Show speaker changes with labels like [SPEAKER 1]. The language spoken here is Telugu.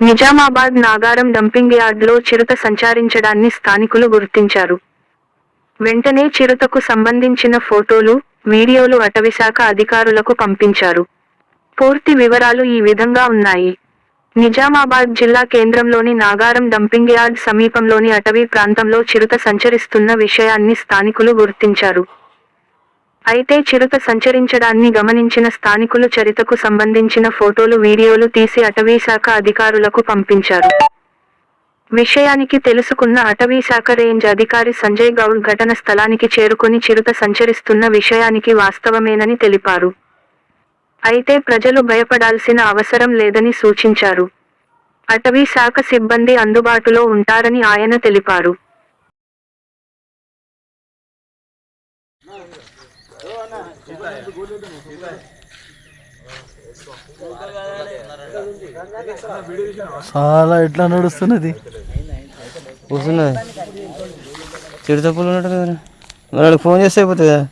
[SPEAKER 1] నిజామాబాద్ నాగారం డంపింగ్ యార్డ్లో చిరుత సంచారించడాన్ని స్థానికులు గుర్తించారు. వెంటనే చిరుతకు సంబంధించిన ఫోటోలు వీడియోలు అటవీశాఖ అధికారులకు పంపించారు. పూర్తి వివరాలు ఈ విధంగా ఉన్నాయి. నిజామాబాద్ జిల్లా కేంద్రంలోని నాగారం డంపింగ్ యార్డ్ సమీపంలోని అటవీ ప్రాంతంలో చిరుత సంచరిస్తున్న విషయాన్ని స్థానికులు గుర్తించారు. అయితే చిరుత సంచరించడాన్ని గమనించిన స్థానికులు చరితకు సంబంధించిన ఫోటోలు వీడియోలు తీసి అటవీశాఖ అధికారులకు పంపించారు. విషయానికి తెలుసుకున్న అటవీశాఖ రేంజ్ అధికారి సంజయ్ గౌడ్ ఘటన స్థలానికి చేరుకుని చిరుత సంచరిస్తున్న విషయానికి వాస్తవమేనని తెలిపారు. అయితే ప్రజలు భయపడాల్సిన అవసరం లేదని సూచించారు. అటవీ శాఖ సిబ్బంది అందుబాటులో ఉంటారని ఆయన తెలిపారు.
[SPEAKER 2] చాలా ఎట్లా నడుస్తున్నది?
[SPEAKER 3] కూర్చున్నది చిరుత పూలు ఉన్నట్టు కదా మరి ఫోన్ చేస్తే అయిపోతుంది? కదా